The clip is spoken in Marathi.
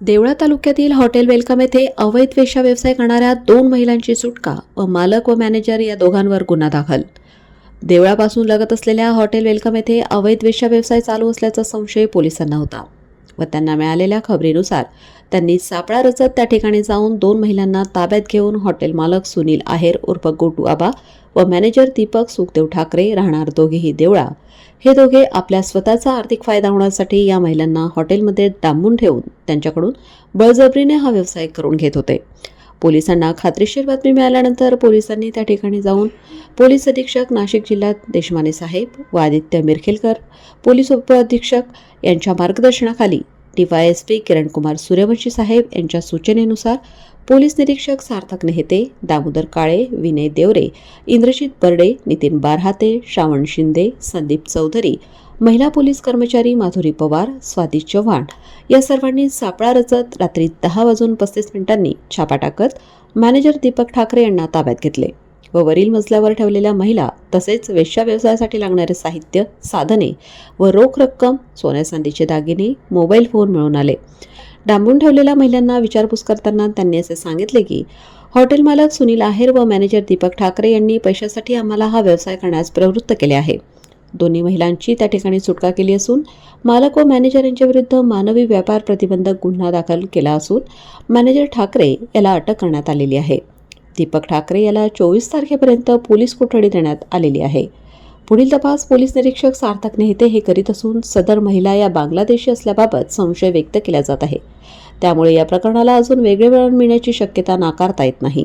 देवळा तालुक्यातील हॉटेल वेलकम येथे अवैध वेशा व्यवसाय करणाऱ्या दोन महिलांची सुटका व मालक व मॅनेजर या दोघांवर गुन्हा दाखल. देवळापासून लगत असलेल्या हॉटेल वेलकम येथे अवैध वेशा व्यवसाय चालू असल्याचा संशय पोलिसांना होता. व त्यांना मिळालेल्या खबरीनुसार त्यांनी सापळा रचत त्या ठिकाणी जाऊन दोन महिलांना ताब्यात घेऊन हॉटेल मालक सुनील आहेर उर्फ गोटू आबा व मॅनेजर दीपक सुखदेव ठाकरे राहणार दोघेही देवळा. हे दोघे आपल्या स्वतःचा आर्थिक फायदा होण्यासाठी या महिलांना हॉटेलमध्ये डांबून ठेवून त्यांच्याकडून बळजबरीने हा व्यवसाय करून घेत होते. पोलिसांना खात्रीशीर बातमी मिळाल्यानंतर पोलिसांनी त्या ठिकाणी जाऊन पोलीस अधीक्षक नाशिक जिल्ह्यात देशमाने साहेब व आदित्य मिरखेलकर पोलीस उपअधीक्षक यांच्या मार्गदर्शनाखाली डीवायएसपी किरणकुमार सूर्यवंशी साहेब यांच्या सूचनेनुसार पोलीस निरीक्षक सार्थक नेहते दामोदर काळे विनय देवरे इंद्रजित बर्डे नितीन बारहाते श्रावण शिंदे संदीप चौधरी महिला पोलीस कर्मचारी माधुरी पवार स्वाती चव्हाण या सर्वांनी सापळा रचत रात्री दहा वाजून पस्तीस मिनिटांनी छापा टाकत मॅनेजर दीपक ठाकरे यांना ताब्यात घेतले. व वरील मजल्यावर ठेवलेल्या महिला तसेच वेश्या व्यवसायासाठी लागणारे साहित्य साधने व रोख रक्कम सोन्या चांदीचे दागिने मोबाईल फोन मिळून आले. डांबून ठेवलेल्या महिलांना विचारपूस करताना त्यांनी असे सांगितले की हॉटेल मालक सुनील आहेर व मॅनेजर दीपक ठाकरे यांनी पैशासाठी आम्हाला हा व्यवसाय करण्यास प्रवृत्त केले आहे. दोन्ही महिलांची त्या ठिकाणी सुटका केली असून मालक व मॅनेजर यांच्या विरुद्ध मानवी व्यापार प्रतिबंधक गुन्हा दाखल केला असून मॅनेजर ठाकरे याला अटक करण्यात आलेली आहे. दीपक ठाकरे याला चोवीस तारखेपर्यंत पोलीस कोठडी देण्यात आलेली आहे. पुढील तपास पोलीस निरीक्षक सार्थक नेहते हे करीत असून सदर महिला या बांगलादेशी असल्याबाबत संशय व्यक्त केला जात आहे. त्यामुळे या प्रकरणाला अजून वेगळे वळण मिळण्याची शक्यता नाकारता येत नाही.